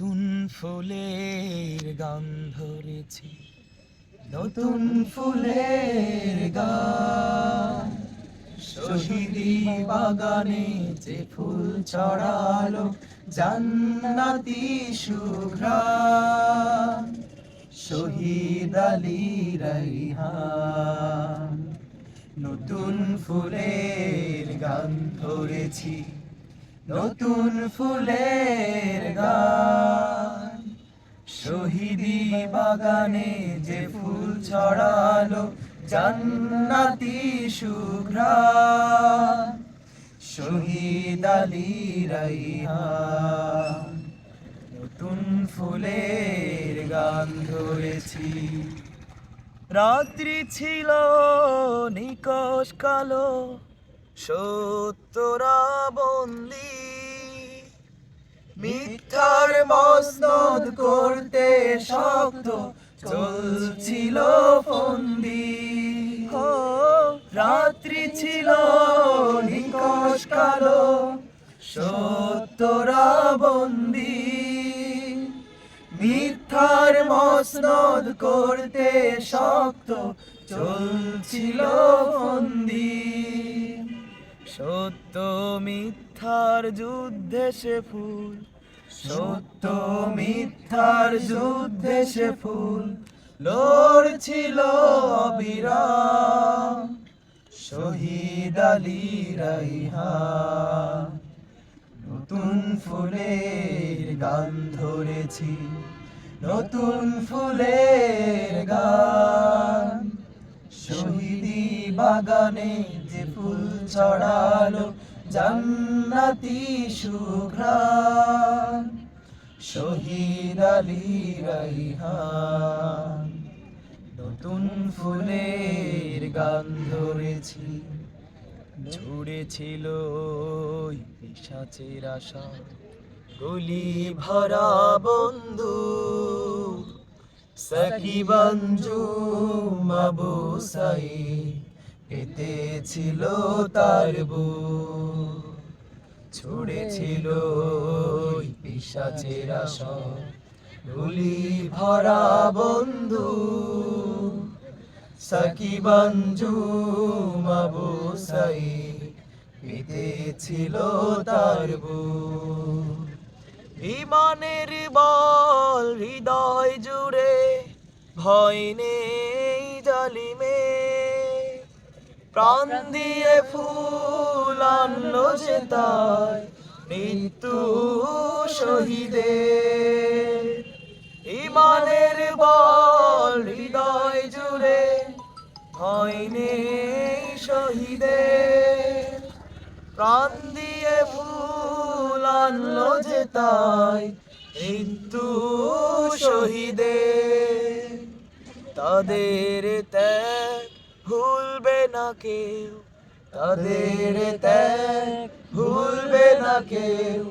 নতুন ফুলের গান ধরেছি। নতুন ফুলের গান। শহীদি বাগানে যে ফুল ছড়ালো, জান্নাতি সুঘ্রাণ। শহীদ আলী নতুন ফুলের গান ধরেছি। নতুন ফুলের গান। শহীদি বাগানে যে ফুল ছড়ালো, জান্নাতি সুঘ্রাণ। শহীদ আলী রাইহান, নতুন ফুলের গান ধরেছি। রাত্রি ছিল নিকশ কালো সত্যরা বন্দি মিথ্যার মসনদ করতে শক্ত চলছিল ফন্দি। রাত্রি ছিল নিকশ কালো, সত্যরা বন্দি। মিথ্যার মসনদ করতে শক্ত চলছিল ফন্দি। সত্য মিথ্যার যুদ্ধে সে ফুল সত্য মিথ্যার যুদ্ধে সে ফুল লড়ছিল অবিরাম। শহীদ আলী রাইহান, নতুন ফুলের গান ধরেছি, নতুন ফুলের গান। শহীদি বাগানে যে ফুল ছড়ালো, জান্নাতি সুঘ্রাণ। শহীদ আলী রাইহান, নতুন ফুলের গান ধরেছি, ঝুড়েছিল পিসাচের আশা, গলি ভরা বন্ধু সাকিবাঞ্জু মাবু সাই পেতেছিল তার বু ছুড়েছিল পিসাচের আশা গলি ভরা বন্ধু সাকিবাঞ্জু মাবু সাই পেতেছিল তার বু ইমানের বল হৃদয় জুড়ে, ভয় নেই জালিমে। প্রাণ দিয়ে ফুল আনলো যে তাই মৃত্যু শহীদের। ইমানের বল হৃদয় জুড়ে ভয় নেই শহীদের। প্রাণ দিয়ে ফুল আনলো যে তাই মৃত্যু শহীদের। তাদের ত্যাগ ভুলবে না কেউ। তাদের ত্যাগ ভুলবে না কেউ।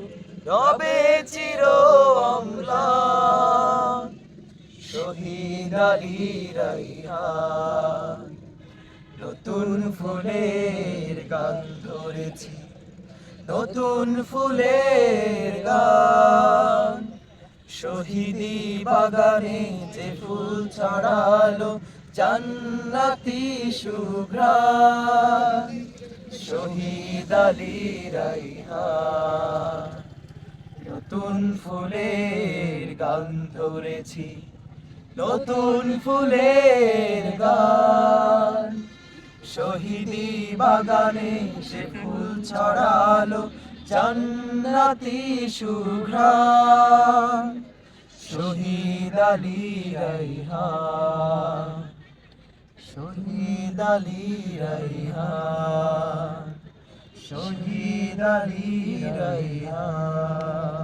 রবে চির অম্লান শহীদ আলী নতুন ফুলের গান ধরেছি। নতুন ফুলের গান। শহীদি বাগানে যে ফুল ছড়ালো জান্নাতি সুঘ্রাণ, শহীদ আলী রাইহান নতুন ফুলের গান ধরেছি, নতুন ফুলের গান। শহীদি বাগানে সে ফুল ছড়ালো জান্নাতি সুঘ্রাণ, শহীদ আলী রাইহান শহীদ আলী রাইহান শহীদ আলী রাইহান।